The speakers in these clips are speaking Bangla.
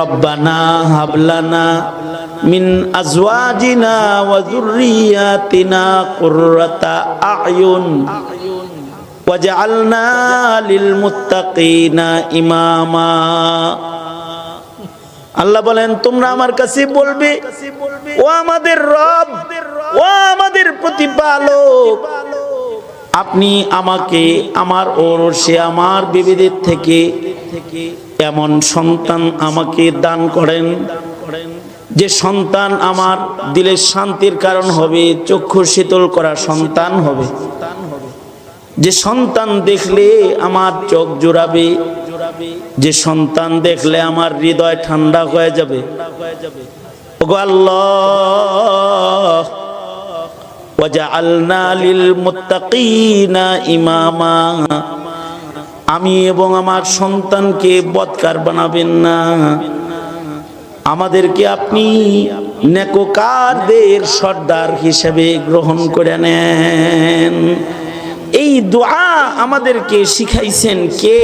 রব্বানা হাবলানা মিন আজওয়াজিনা আয়ুন ইমামা। আল্লাহ বলেন, তোমরা আমার কাছে বলবে, ও আমাদের রব, ও আমাদের প্রতিপালক, আপনি আমাকে, আমার ওর সে আমার বিবিদের থেকে এমন সন্তান আমাকে দান করেন। যে সন্তান আমার দিলের শান্তির কারণ হবে, চক্ষু শীতল করা সন্তান হবে। যে সন্তান দেখলে আমার চোখ জোড়াবে, যে সন্তান দেখলে আমার হৃদয় ঠান্ডা হয়ে যাবে। আল্লাহ ইমামা। আমি এবং আমার সন্তানকে বদকার বানাবেন না। আমাদেরকে আপনি নেকোকারদের সর্দার হিসেবে গ্রহণ করে নেন। এই দোয়া আমাদেরকে শিখাইছেন কে?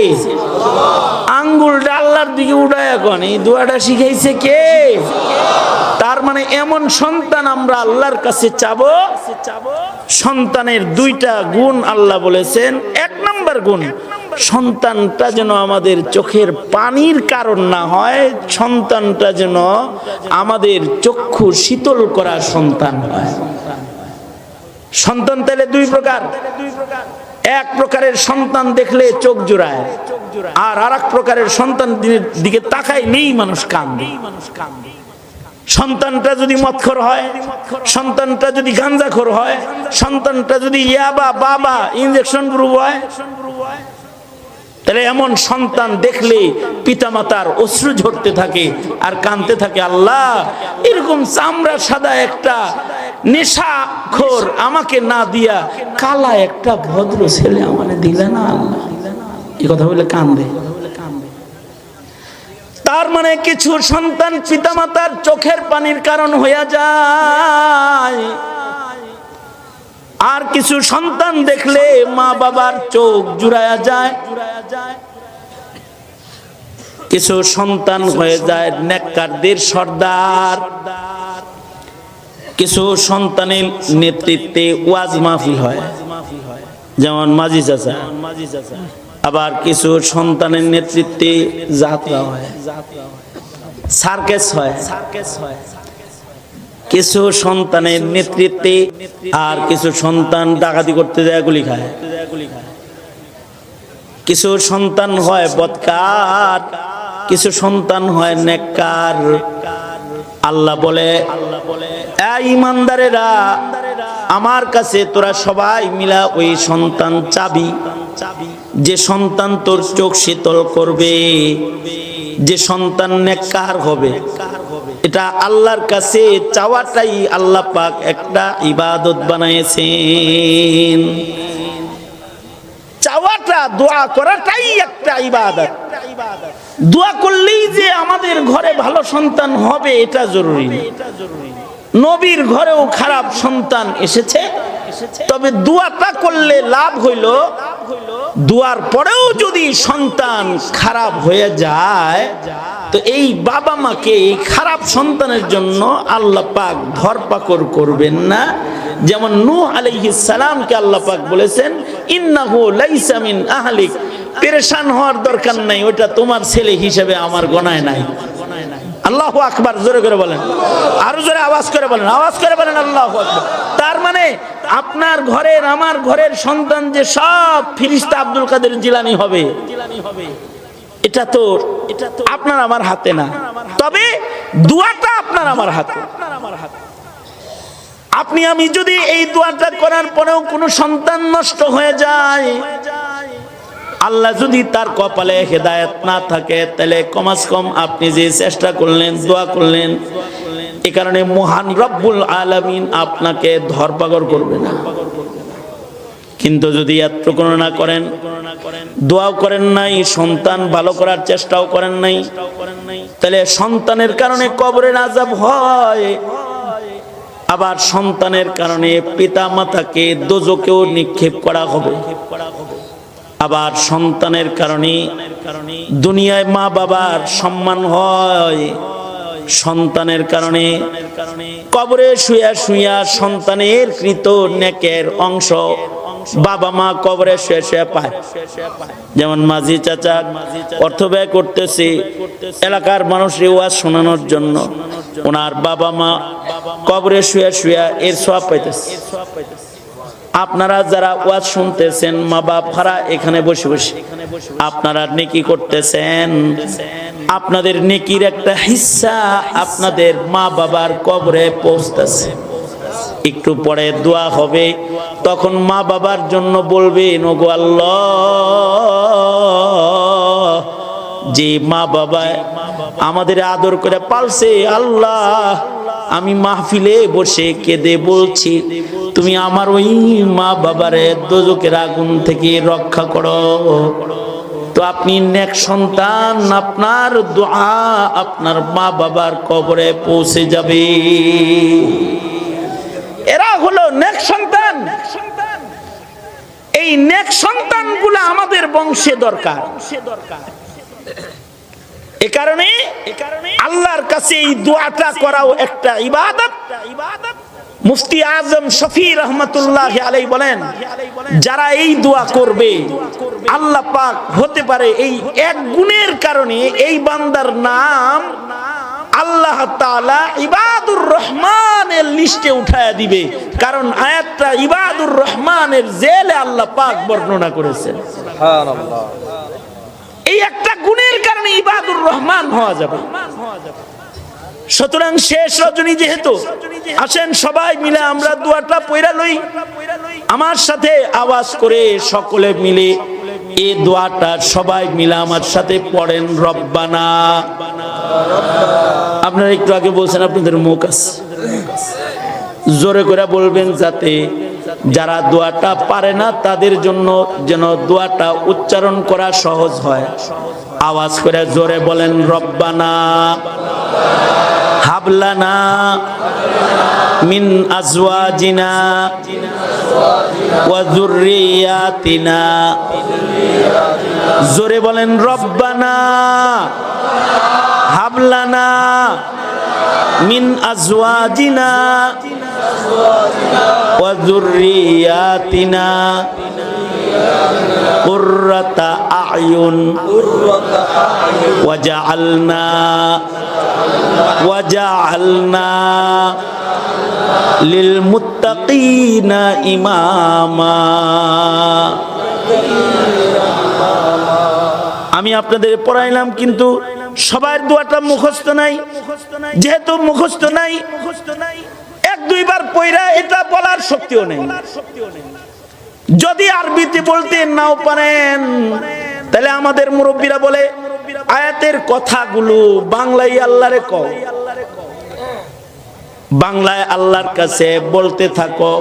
আঙ্গুলটা আল্লাহর দিকে উঠায় এখন এই দোয়াটা শিখাইছে কে? তার মানে এমন সন্তান আমরা আল্লাহর কাছে চাবো। সন্তানের দুইটা গুণ আল্লাহ বলেছেন। এক নম্বর গুণ সন্তানটা যেন আমাদের চোখের পানির কারণ না হয়, সন্তানটা যেন আমাদের চক্ষু শীতল করা সন্তান হয়। সন্তান তাহলে দুই প্রকার। এক প্রকারের সন্তান দেখলে চোখ জোড়ায়, আর আর এক প্রকারের সন্তান দিকে তাকাই নেই মানুষ কান্দে। সন্তানটা যদি মৎখর হয়, সন্তানটা যদি গাঞ্জাখর হয়, সন্তানটা যদি ইয়াবা, বাবা ইঞ্জেকশন গ্রুপ হয় তাহলে এমন সন্তান দেখলে পিতামাতার অশ্রু ঝরতে থাকে আর কানতে থাকে, আল্লাহ, এরকম চামড়া সাদা একটা নেশা খোর আমাকে না দিয়া কালা একটা ভদ্র ছেলে আমাকে দিলে না আল্লাহ? এ কথা বলে কান্দে। তার মানে কিছু সন্তান পিতামাতার চোখের পানির কারণ হইয়া যায়। আর কিছু সন্তান দেখলে মা বাবার চোখ জুড়ায়া যায়। কিছু সন্তান হয়ে যায় নেককারদের সর্দার। কিছু সন্তানের নেতৃত্বে ওয়াজ মাহফিল হয়। যেমন মাঝি চাচা। আবার কিছু সন্তানের নেতৃত্বে যাত্রা হয় সার্কেস হয়। সার্কেস হয়। কিছু সন্তানের নেতৃত্বে আর কিছু সন্তান ডাকাতি করতে যায়, গুলি খায়। কিছু সন্তান হয় বৎকার, কিছু সন্তান হয় নেককার। আল্লাহ বলে ইমানদারেরা, আমার কাছে তোরা সবাই মিলা ওই সন্তান চাবি। যে সন্তান তোর চোখ শীতল করবে যে সন্তান নেককার হবে, এটা আল্লাহর কাছে চাওয়াটাই আল্লাহ পাক একটা ইবাদত বানাইছেন। চাওয়াটা, দোয়া করাটাই একটা ইবাদত। দোয়া করলেই যে আমাদের ঘরে ভালো সন্তান হবে, এটা জরুরি। নবীর ঘরেও খারাপ সন্তান এসেছে তবে দোয়াটা করলে লাভ হইল, দুয়ার পরেও যদি সন্তান খারাপ হয়ে যায়, তো এই বাবা মাকে এই খারাপ সন্তানের জন্য আল্লাহ পাক ধরপাকর করবেন না। যেমন নূহ আলাইহিস সালামকে আল্লাহ পাক বলেছেন, ইন্নাহু লাইসা মিন আহলিক। পেরেশান হওয়ার দরকার নাই ওটা তোমার ছেলে হিসেবে আমার গণায় নাই। আল্লাহ আকবার, জোরে করে বলেন। আরও জোরে আওয়াজ করে বলেন, আওয়াজ করে বলেন, আল্লাহ আকবার। তার মানে আপনার ঘরের, আমার ঘরের সন্তান যে সব ফিরিস্তা আব্দুল কাদের জিলানি হবে। এটা তো এটা তো আপনার আমার হাতে না। তবে দুয়াটা আপনার আমার হাতে। আপনি আমি যদি এই দুয়ারটা করার পরেও কোনো সন্তান নষ্ট হয়ে যায় আল্লাহ যদি তার কপালে হেদায়ত না থাকে, তাহলে কমাস কম আপনি যে চেষ্টা করলেন, দোয়া করলেন, এ কারণে মহান রব্বুল আলামিন আপনাকে ধরপাগর করবে না। কিন্তু যদি এতটুকু না করেন, দোয়াও করেন নাই, সন্তান ভালো করার চেষ্টাও করেন নাই, তাহলে সন্তানের কারণে কবরের আজাব হয়। আবার সন্তানের কারণে পিতা মাতাকে দোজকেও নিক্ষেপ করা হবে। আবার সন্তানের কারণে দুনিয়ায় মা বাবার সম্মান হয়। সন্তানের কারণে কবরে শুয়া শুয়া সন্তানের কৃত নেকের অংশ বাবা মা কবরে শুয়ে শুয়ে পায়। যেমন মাঝি চাচা অর্থ ব্যয় করতেছে এলাকার মানুষের ওয়াজ শোনানোর জন্য। ওনার বাবা মা কবরে শুয়ে শুয়া এর সব পাইতেছে। আপনারা যারা ওয়াজ শুনতেছেন, মা বাপ ভাড়া এখানে বসে বসে। আপনারা নেকি করতেছেন। আপনাদের নেকির একটা হিস্সা আপনাদের মা বাবার কবরে পৌঁছতেছে একটু পরে দোয়া হবে, তখন মা বাবার জন্য বলবেন, ওগো যে মা বাবা আমাদের আদর করে পালছে, আল্লাহ আমি মাহফিলে বসে কেঁদে বলছি, তুমি আমার ওই মা বাবারে দোজকের আগুন থেকে রক্ষা করো। তো আপনি নেক সন্তান, আপনার দোয়া আপনার মা বাবার কবরে পৌঁছে যাবে। এরা হলো নেক সন্তান। এই নেক সন্তানগুলো আমাদের বংশে দরকার। এ কারণে আল্লাহর কাছে এই দোয়াটা করাও একটা ইবাদত। মুফতি আজম শফি রহমতুল্লাহ আলাই বলেন, যারা এই দোয়া করবে, আল্লাহ পাক হতে পারে এই এক গুণের কারণে এই বান্দার নাম আল্লাহ তাআলা ইবাদুর রহমানের লিস্টে উঠায়া দিবে। কারণ আয়াতটা ইবাদুর রহমানের জেলে আল্লাহ পাক বর্ণনা করেছেন। এই একটা গুণের কারণে ইবাদুর রহমান হওয়া যাবে। সুতরাং শেষ রজনী যেহেতু, আসেন সবাই মিলে আমরা দুয়াটা পয়রা লই। আমার সাথে আওয়াজ করে সকলে মিলে এই দোয়াটা সবাই মিলে আমার সাথে পড়েন, রব্বানা। আপনারা একটু আগে বলছেন, আপনাদের মুখ আছে। জোরে করে বলবেন যাতে যারা দোয়াটা পারে না, তাদের জন্য যেন দোয়াটা উচ্চারণ করা সহজ হয়। আওয়াজ করে জোরে বলেন, রব্বানা হাবলানা মিন আজওয়াজিনা ওয়া যুররিয়াতিনা। জোরে বলেন, রব্বানা হাবলানা মিন আজওয়াজিনা ওয়া যুররিয়াতিনা قرة أعين وجعلنا وجعلنا للمتقين إماما আমি আপনাদের পড়াইলাম কিন্তু সবার দোয়াটা মুখস্থ নাই যেহেতু মুখস্থ নাই এক দুইবার পয়রা এটা বলার শক্তিও নেই। যদি আরবিতে বলতে নাও পারেন, তাহলে আমাদের মুরব্বীরা বলে, আয়াতের কথাগুলো বাংলায় আল্লাহরে কও। বাংলায় আল্লাহর কাছে বলতে থাকো,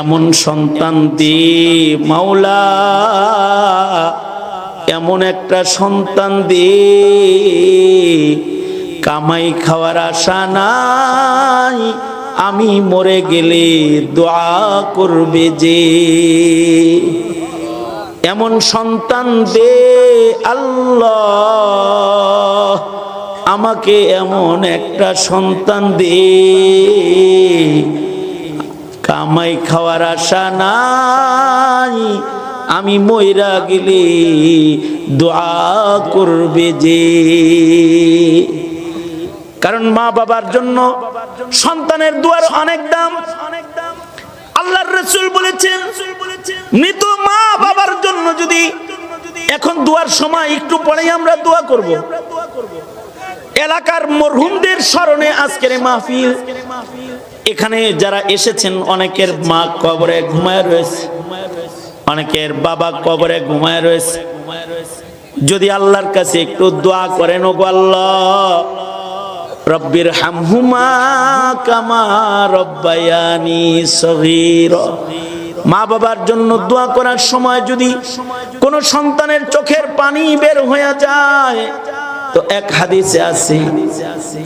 এমন সন্তান দি মাওলা, এমন একটা সন্তান দি কামাই খাওয়ার আশা নাই। আমি মরে গেলে দোয়া করবে যে। এমন সন্তান দে আল্লাহ, আমাকে এমন একটা সন্তান দে। কামাই খাওয়ার আশা নাই। আমি ময়রা গেলে দোয়া করবে যে। কারণ মা বাবার জন্য সন্তানের দুয়ার অনেক দাম। অনেক দাম আল্লাহর রসুল বলেছেন, মৃত মা বাবার জন্য যদি এখন দুয়ার সময় একটু পরেই আমরা দোয়া করব। এলাকার মরহুমদের স্মরণে আজকের মাহফিল। এখানে যারা এসেছেন, অনেকের মা কবরে ঘুমায় রয়েছে, অনেকের বাবা কবরে ঘুমায় রয়েছে। যদি আল্লাহর কাছে একটু দোয়া করেন ও গো আল্লাহ রব্বির হামহুমা কামা রব্বায়ানি সগীর। মা বাবার জন্য দোয়া করার সময় যদি কোন সন্তানের চোখের পানি বের হয়ে যায় তো এক হাদিসে আছে,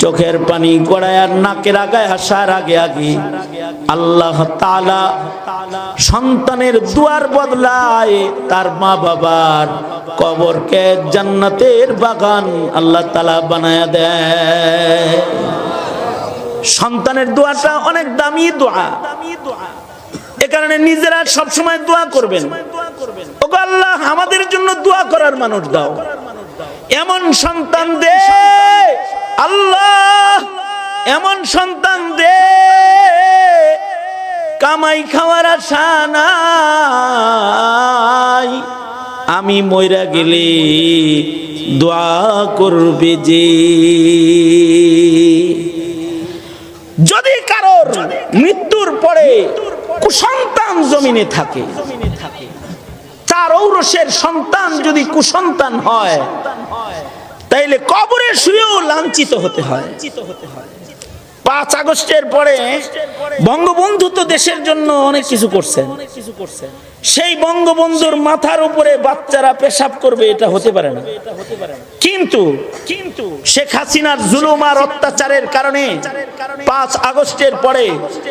চোখের পানি গড়ায় আর নাকের আগায় আসার আগে আগে আল্লাহ তাআলা সন্তানের দুয়ার বদলায় তার মা বাবার কবরকে জান্নাতের বাগান আল্লাহ তাআলা বানায়া দেয়। সন্তানের দোয়াটা অনেক দামি দোয়া। এ কারণে নিজেরা সবসময় দোয়া করবেন। ওগো আল্লাহ, আমাদের জন্য দোয়া করার মানুষ দাও। এমন সন্তান দে। আল্লাহ, এমন সন্তান দে। কামাই খাওয়ার আশা নাই। আমি মইরা গেলে দোয়া করবে যে। যদি কারোর মৃত্যুর পরে কুসন্তান জমিনে থাকে ঔরসের সন্তান যদি কুসন্তান হয়, তাইলে কবরে শুয়েও লাঞ্ছিত হতে হয়। পাঁচ আগস্টের পরে বঙ্গবন্ধু তো দেশের জন্য অনেক কিছু করছেন। সেই বঙ্গবন্ধুর মাথার উপরে বাচ্চারা পেশাব করবে এটা হতে পারে না। কিন্তু কিন্তু শেখ হাসিনার জুলুম আর অত্যাচারের কারণে পাঁচ আগস্টের পরে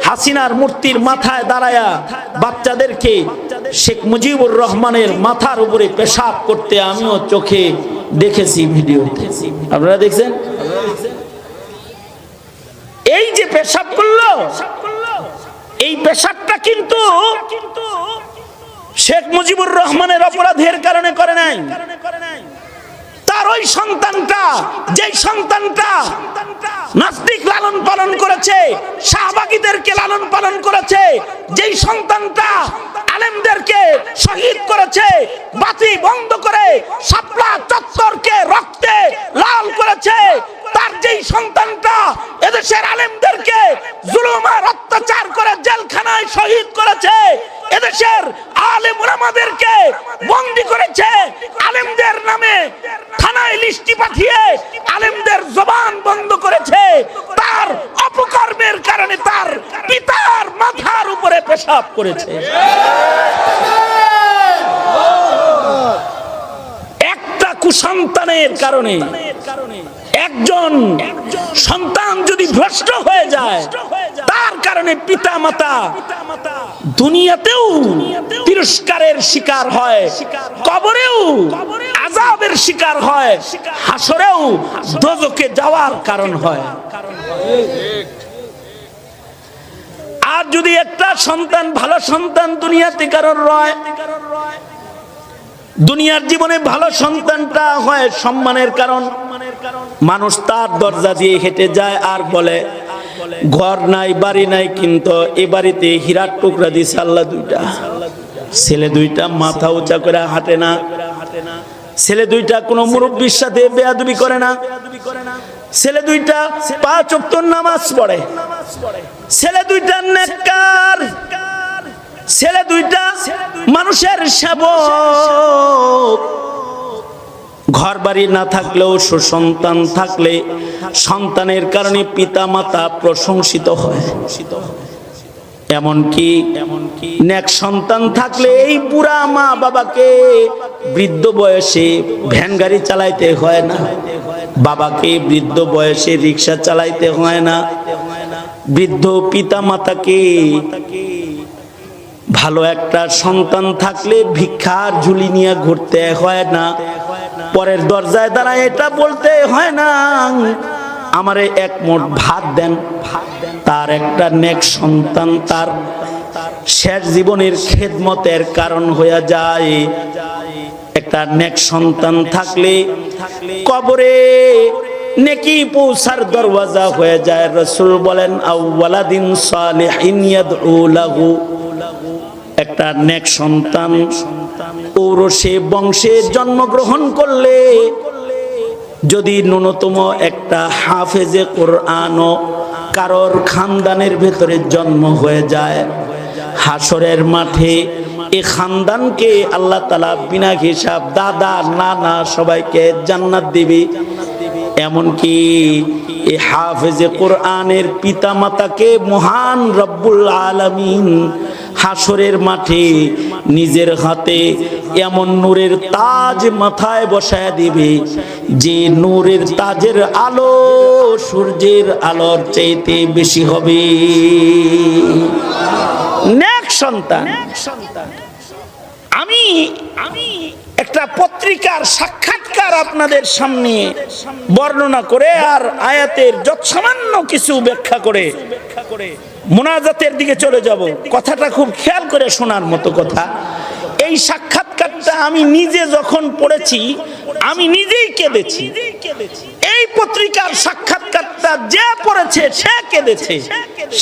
হাসিনার মূর্তির মাথায় দাঁড়ায়া বাচ্চাদেরকে শেখ মুজিবুর রহমানের মাথার উপরে পেশাব করতে আমিও চোখে দেখেছি ভিডিওতে আপনারা দেখছেন? এই যে পেশাব করল এই পেশাবটা কিন্তু শেখ মুজিবুর রহমানের অপরাধের কারণে করে নাই। তার ওই সন্তানটা যে সন্তানটা নাস্তিক লালন পালন করেছে, শাহবাগীদেরকে লালন পালন করেছে, যেই সন্তানটা আলেমদেরকে শহীদ করেছে, বাতি বন্ধ করে সাপলা চত্বরকে রক্তে লাল করেছে। তার যেই সন্তানটা এদেশের আলেমদেরকে জুলুম আর অত্যাচার করে জেলখানায় শহীদ করেছে, এদেশের আলেম ওলামাদেরকে বন্দি করেছে, আলেমদের নামে থানায় লিস্টি পাঠিয়ে আলেমদের জবান বন্ধ করেছে তার অপকর্মের কারণে তার পিতার মাথার উপরে পেশাব করেছে। একটা কুসন্তানের কারণে একজন সন্তান যদি ভ্রষ্ট হয়ে যায়, তার কারণে পিতা মাতা দুনিয়াতেও তিরস্কারের শিকার হয়, কবরেও আজাবের শিকার হয় হাসরেও দোজকে যাওয়ার কারণ হয়। আর যদি একটা সন্তান, ভালো সন্তান দুনিয়াতে কারণ রয়, দুনিয়ার জীবনে ভালো সন্তানটা হয় সম্মানের কারণ। মানুষ তার দরজা দিয়ে হেঁটে যায় আর বলে, ঘর নাই, বাড়ি নাই, কিন্তু এ বাড়িতে হীরার টুকরা দিছে আল্লাহ দুইটা। ছেলে দুইটা মাথা উঁচা করে হাঁটে না। ছেলে দুইটা কোনো মুরব্বীর সাথে বেয়াদবি করে না। ছেলে দুইটা পাঁচ অক্টর নামাজ পড়ে। ছেলে দুইটা নেককার, ছেলে দুইটা মানুষের সেবক। ঘর বাড়ি না থাকলেও সুসন্তান থাকলে সন্তানের কারণে পিতা মাতা প্রশংসিত হয়। এমনকি এমনকি নেক সন্তান থাকলে এই বুড়া মা বাবাকে বৃদ্ধ বয়সে ভ্যান গাড়ি চালাইতে হয় না। বাবাকে বৃদ্ধ বয়সে রিক্সা চালাইতে হয় না। বৃদ্ধ পিতা মাতাকে ভালো একটা সন্তান থাকলে ভিক্ষার ঝুলি নিয়ে ঘুরতে হয় না। পরের দরজায় দাঁড়ায় এটা বলতে হয় না। আমারে এক মোট ভাত দেন। তার একটা নেক সন্তান তার শেষ জীবনের খেদমতের কারণ হয়ে যায়। একটা নেক সন্তান থাকলে কবরে নেকি পৌঁছার দরওয়াজা হয়ে যায়। রসুল বলেন আউ্লাদিন সালিহিন ইয়াদউ লাহু। একটা নেক সন্তান ঔরসে বংশে জন্মগ্রহণ করলে যদি ন্যূনতম একটা হাফেজে কোরআন কারোর খানদানের ভেতরে জন্ম হয়ে যায় হাসরের মাঠে এ খানদানকে আল্লাহ তালা বিনা হিসাব দাদা, নানা সবাইকে জান্নাত দিবি। এমনকি এ হাফেজে কোরআনের পিতা মাতাকে মহান রব্বুল আলমিন হাসরের মাঠে নিজের হাতে এমন নূরের তাজ মাথায় বসায় দিবে, যে নূরের তাজের আলো সূর্যের আলোর চাইতে বেশি হবে। সন্তান। আমি আমি একটা পত্রিকার সাক্ষাৎকার আপনাদের সামনে বর্ণনা করে আর আয়াতের যৎসামান্য কিছু ব্যাখ্যা করে মোনাজাতের দিকে চলে যাব। কথাটা খুব খেয়াল করে শোনার মতো কথা। এই সাক্ষাৎকারটা আমি নিজে যখন পড়েছি, আমি নিজেই কেঁদেছি। এই পত্রিকার সাক্ষাৎকারটা যে পড়েছে, সে কেঁদেছে।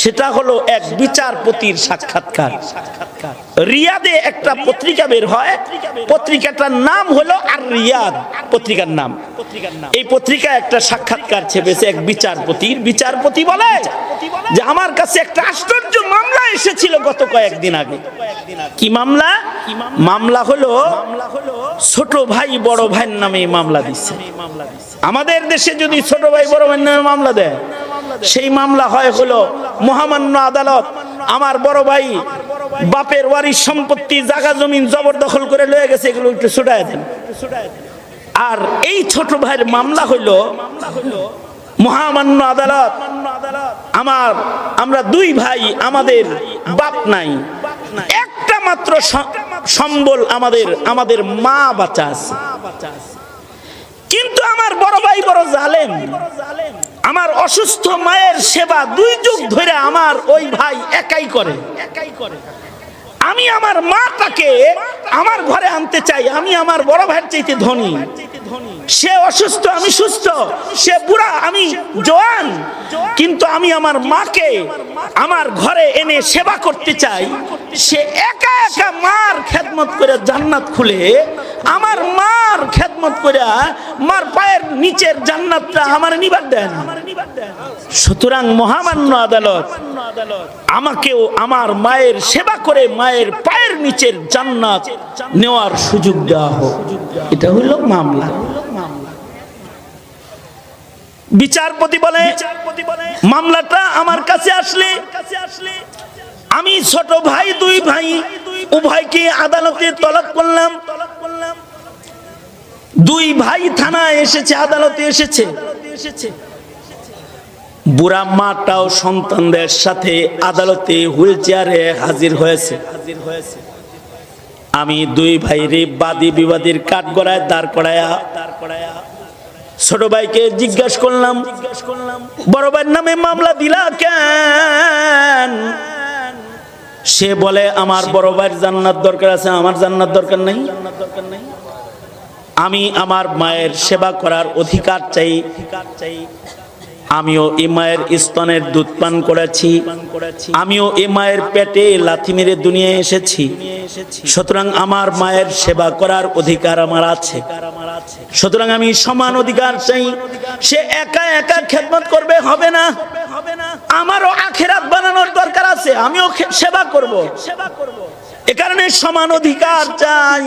সেটা হলো এক বিচারপতির সাক্ষাৎকার। রিয়াদে একটা পত্রিকা বের হয়। পত্রিকাটার নাম হলো আর রিয়াদ পত্রিকার নাম। এই পত্রিকা একটা সাক্ষাৎকার ছেপেছে এক বিচারপতির বিচারপতি বলে যে, আমার কাছে একটা আশ্চর্য মামলা এসেছিল গত কয়েকদিন আগে। কি মামলা? মামলা হলো, ছোট ভাই বড় ভাইয়ের নামে মামলা দিচ্ছে আমাদের দেশে যদি ছোট ভাই বড় ভাইয়ের নামে মামলা দেয়, সেই মামলা হয় হলো মহামান্য আদালত, আমার বড় ভাই বাপের ওয়ারিশ সম্পত্তি জায়গা জমিন জবরদখল করে লয়ে গেছে, এগুলো একটু ছুটায় দেন। আর এই ছোট ভাইয়ের মামলা হইল, মহামান্য আদালত। আমার, আমরা দুই ভাই, আমাদের বাপ নাই। একটা মাত্র সম্বল আমাদের আমাদের মা বাচ্চা আছে। কিন্তু আমার বড় ভাই বড় জালেম, আমার অসুস্থ মায়ের সেবা দুই যুগ ধরে আমার ওই ভাই একাই করে একাই করে। আমি আমার মাটাকে আমার ঘরে আনতে চাই। আমি আমার বড় ভাইয়ের চাইতে ধনী। সে অসুস্থ, আমি সুস্থ। সে বুড়া, আমি জোয়ান। কিন্তু আমি আমার মাকে আমার ঘরে এনে সেবা করতে চাই। সে একা একা মার খেদমত করে জান্নাত খুলে, আমার মার খেদমত করে মার পায়ের নিচের জান্নাতটা আমার নিবার দেন। সুতরাং মহামান্য আদালত আমাকেও আমার মায়ের সেবা করে মায়ের পায়ের নিচের জান্নাত নেওয়ার সুযোগ দেওয়া হোক। এটা হলো মামলা। বিচারপতি বলে মামলাটা আমার কাছে আসলে। আমি ছোট ভাই দুই ভাই উভয়কে আদালতে তলব করলাম। দুই ভাই থানায় এসেছে আদালতে এসেছে। বুড়া মাটাও সন্তানদের সাথে আদালতে হুইল চেয়ারে হাজির হয়েছে। আমি দুই ভাইরে বাদী বিবাদীর কাঠ গড়ায় দাঁড় করায়া ছোট ভাইকে জিজ্ঞাসা করলাম, বড় ভাইয়ের নামে মামলা দিলা কেন? সে বলে, আমার বড় ভাইয়ের জান্নাত দরকার আছে, আমার জান্নাত দরকার নেই। আমি আমার মায়ের সেবা করার অধিকার চাই অধিকার চাই আমিও এ মায়ের স্তনের দুধ পান করেছি। আমিও এ মায়ের পেটে লাথি মেরে দুনিয়ায় এসেছি। সুতরাং আমার মায়ের সেবা করার অধিকার আমার আছে। সুতরাং আমি সমান অধিকার চাই। সে একা একা খেদমত করবে, হবে না। আমারও আখেরাত বানানোর দরকার আছে, আমিও সেবা করব সেবা করব। এ কারণে সমান অধিকার চাই।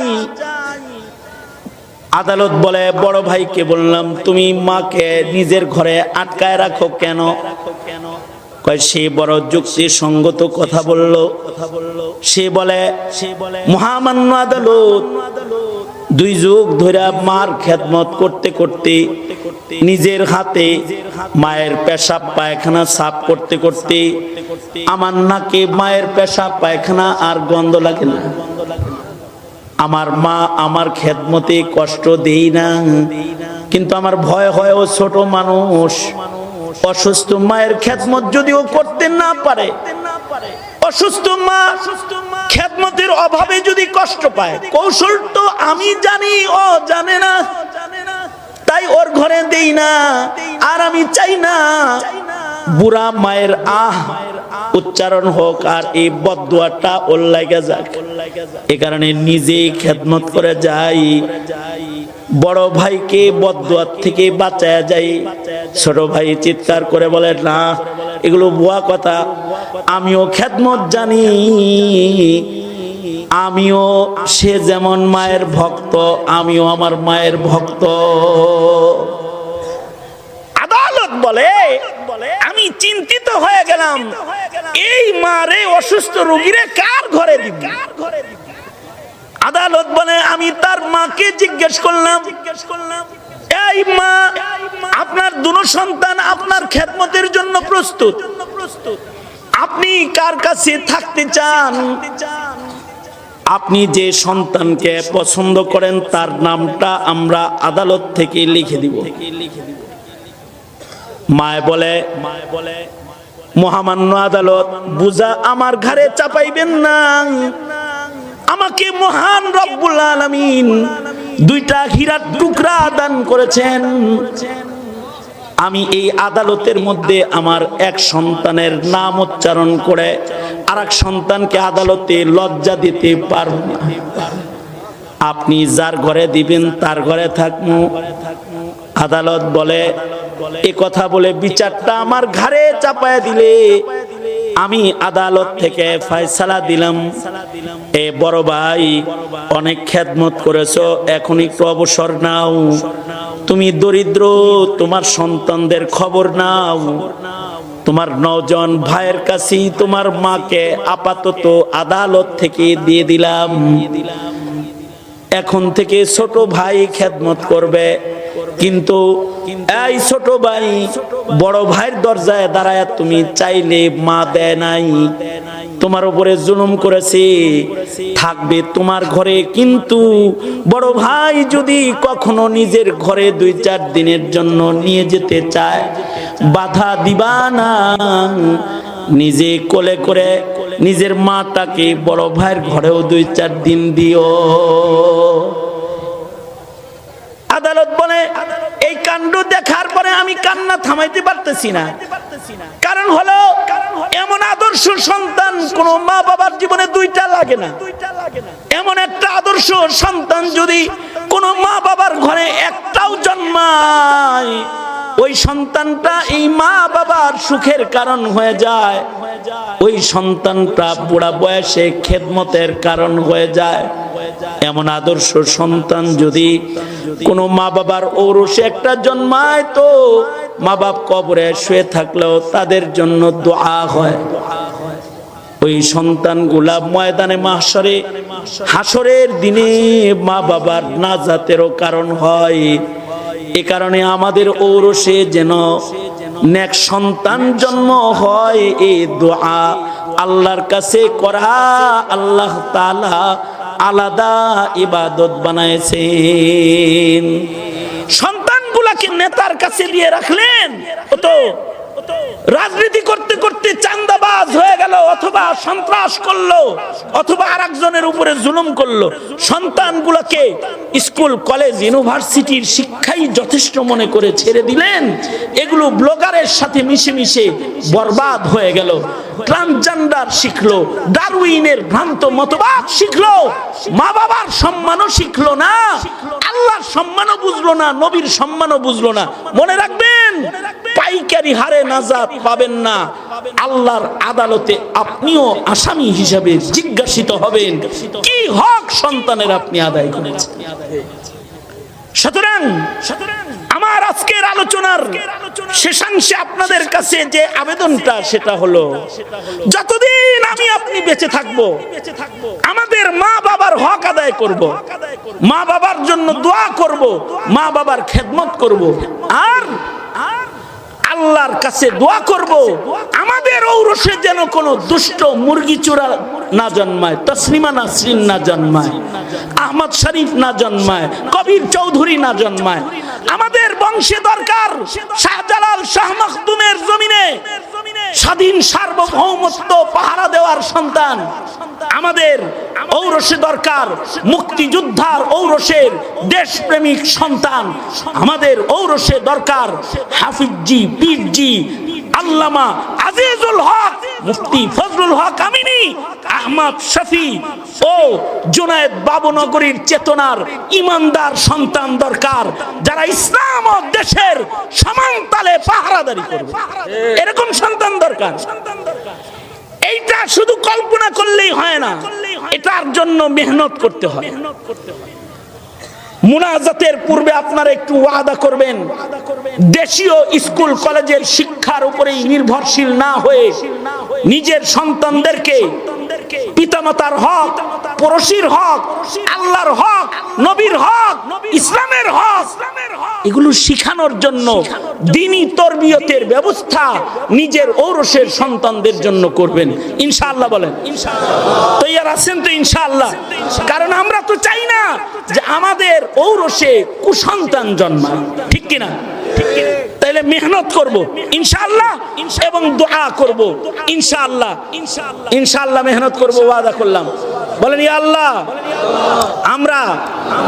আদালত বলে, বড় ভাইকে বললাম, তুমি মাকে নিজের ঘরে আটকায় রাখো কেন? কয়, সে বড় যুক্তি সঙ্গত কথা বলল। সে বলে, মহামান্য আদালত, দুই যুগ ধরে মার খেদমত করতে করতে নিজের হাতে মায়ের পেশাব পায়খানা সাফ করতে করতে আমার নাকে মায়ের পেশাব পায়খানা আর গন্ধ লাগে না। আমার মা আমার খেদমতে কষ্ট দেই না। কিন্তু আমার ভয় হয় ও ছোট মানুষ। অসুস্থ মায়ের খেদমত যদিও করতে না পারে, অসুস্থ মা খেদমতের অভাবে যদি কষ্ট পায়, কৌশল তো আমি জানি, ও জানে না। তাই ওর ঘরে দেই না, আর আমি চাই না। বুড়া মায়ের আহ উচ্চারণ হোক আর এই বদুয়াটা ওর লাগা যাক। এ কারণে নিজেই খেদমত করে যাই। বড় ভাইকে বদুয়ার থেকে বাঁচায়া যাই। ছোট ভাই চিৎকার করে বলে, না, এগুলো বুয়া কথা। আমিও খেদমত জানি। আমিও সে যেমন মায়ের ভক্ত, আমিও আমার মায়ের ভক্ত। আদালত বলে চিন্তিত হয়ে গেলাম। এই মারে অসুস্থ রোগীরে কার ঘরে দিব? আদালত বলে, আমি তার মাকে জিজ্ঞেস করলাম জিজ্ঞেস করলাম এই মা, আপনার সন্তান আপনার জন্য প্রস্তুত। আপনি কার কাছে থাকতে চান? আপনি যে সন্তানকে পছন্দ করেন, তার নামটা আমরা আদালত থেকে লিখে দিব। মায় বলে মায় বলে মহামান্য আদালত, বুঝা আমার ঘরে চাপাইবেন না। আমাকে মহান রব্বুল আলামিন দুইটা হীরার টুকরা দান করেছেন। আমি এই আদালতের মধ্যে আমার এক সন্তানের নাম উচ্চারণ করে আর এক সন্তানকে আদালতে লজ্জা দিতে পারব না। আপনি যার ঘরে দিবেন, তার ঘরে থাকব। আদালত বলে, এ কথা বলে বিচারটা আমার ঘাড়ে চাপায় দিলে। আমি আদালত থেকে ফয়সালা দিলাম। এ বড় ভাই, অনেক খেদমত করেছ এখন একটু অবসর নাও। তুমি দরিদ্র, তোমার সন্তানদের খবর নাও। তোমার নজন ভাইয়ের কাছেই তোমার মাকে আপাতত আদালত থেকে দিয়ে দিলাম। এখন থেকে ছোট ভাই খেদমত করবে। কিন্তু এই ছোট ভাই বড় ভাইয়ের দরজায় দাঁড়ায় তুমি চাইলে মা দেয় নাই। তোমার উপরে জুলুম করেছে, থাকবে তোমার ঘরে। কিন্তু বড় ভাই যদি কখনো নিজের ঘরে দুই চার দিনের জন্য নিয়ে যেতে চায়, বাধা দিবা না। নিজে কোলে করে নিজের মাটাকে বড় ভাইয়ের ঘরেও দুই চার দিন দিও। আদালত বলে, এই কাণ্ড দেখার পরে আমি কান্না থামাইতে পারতেছি না। কারণ হলো, এমন আদর্শ সন্তান কোন মা বাবার জীবনে দুইটা লাগে না। এমন একটা আদর্শ সন্তান যদি কোন মা বাবার ঘরে একটাও জন্মায়, ওই সন্তানটা এই মা বাবার সুখের কারণ হয়ে যায়। ওই সন্তানটা বুড়া বয়সে খেদমতের কারণ হয়ে যায়। এমন আদর্শ সন্তান যদি কোনো মা বাবার ঔরসে একটা জন্মায় তো মা বাপ কবরে শুয়ে থাকলেও তাদের জন্য দোয়া হয়। ওই সন্তান সন্তানগুলা ময়দানে মাসরে হাসরের দিনে মা বাবার নাজাতেরও কারণ হয়। এ কারণে আমাদের ঔরসে যেন নেক সন্তান জন্ম হয় এই দোয়া আল্লাহর কাছে করা আল্লাহ তাআলা আলাদা ইবাদত বানাইছেন। সন্তানগুলাকে নেতার কাছে দিয়ে রাখলেন। তো রাজনীতি করতে করতে চান্দাবাজ হয়ে গেল, অথবা সন্ত্রাস করল, অথবা আর একজনের উপরে জুলুম করল। সন্তানগুলোকে স্কুল, কলেজ, ইউনিভার্সিটির শিক্ষাই যথেষ্ট মনে করে ছেড়ে দিলেন। এগুলো ব্লগারের সাথে মিশে মিশে বরবাদ হয়ে গেল। ট্রান্সজেন্ডার শিখলো, ডারউইনের ভ্রান্ত মতবাদ শিখলো মা বাবার সম্মানও শিখলো না, আল্লাহর সম্মানও বুঝলো না, নবীর সম্মানও বুঝলো না। মনে রাখবেন পাইকারি হারে নাজাত পাবেন না। আল্লাহর আদালতে আপনিও আসামি হিসাবে জিজ্ঞাসিত হবেন, কি হক সন্তানের আপনি আদায় করেছেন? সুতরাং আমার আজকের আলোচনার শেষাংশে আপনাদের কাছে যে আবেদনটা, সেটা হলো, যতদিন আমি আপনি বেঁচে থাকব, আমাদের মা বাবার হক আদায় করব, মা বাবার জন্য দোয়া করব, মা বাবার খেদমত করব, আর আল্লাহর কাছে দোয়া করব। আমাদের ঔরসে যেন কোনো দুষ্ট মুরগি চোরা না জন্মায়, তসলিমা নাসরিন না জন্মায়, আহমদ শরীফ না জন্মায়, কবির চৌধুরী না জন্মায়। আমাদের বংশে দরকার শাহজালাল শাহ মখদুমের জমিনে স্বাধীন সার্বভৌমত্ব পাহারা দেওয়ার সন্তান। আমাদের ঔরসে দরকার মুক্তিযোদ্ধার ঔরসের দেশপ্রেমিক সন্তান। আমাদের ঔরসে দরকার হাফিজি পীরজি, আল্লামা আজিজুল হক মুফতি ফজলুল হক আমিনী, আহমদ শফি ও জুনায়েদ বাবুনগরীর চেতনার ইমানদার সন্তান দরকার, যারা ইসলাম ও দেশের সমানতালে পাহারাদারি করবে। এরকম সন্তান দরকার। এইটা শুধু কল্পনা করলেই হয় না, এটার জন্য মেহনত করতে হয়। মুনাজাতের পূর্বে আপনারা একটু ওয়াদা করবেন। দেশীয় স্কুল, কলেজের শিক্ষার উপরেই নির্ভরশীল না হয়ে নিজের সন্তানদেরকে পিতামাতার হক, পড়শির হক, আল্লাহর হক, নবীর হক, ইসলামের হক, এগুলো শিখানোর জন্য, দিনী তরবিয়তের ব্যবস্থা নিজের ঔরসের সন্তানদের জন্য করবেন। ইনশাআল্লাহ বলেন। তৈয়ার আছেন তো ইনশাআল্লাহ। কারণ আমরা তো চাই না যে আমাদের ঔরসে কুসন্তান জন্মায়। ঠিক কিনা ঠিক কিনা? তাহলে মেহনত করব, ইনশাআল্লাহ, এবং দোয়া করব, ইনশাআল্লাহ ইনশাআল্লাহ মেহনত করব, ওয়াদা করলাম। বলেন, ইয়া আল্লাহ, আমরা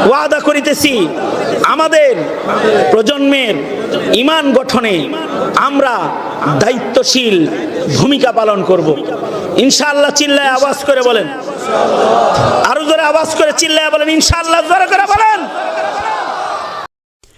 ওয়াদা করিতেছি, আমাদের প্রজন্মের ইমান গঠনে আমরা দায়িত্বশীল ভূমিকা পালন করব। ইনশাআল্লাহ চিল্লায় আওয়াজ করে বলেন। আরও জোরে আওয়াজ করে চিল্লায় বলেন, ইনশাআল্লাহ, জোরে করে বলেন।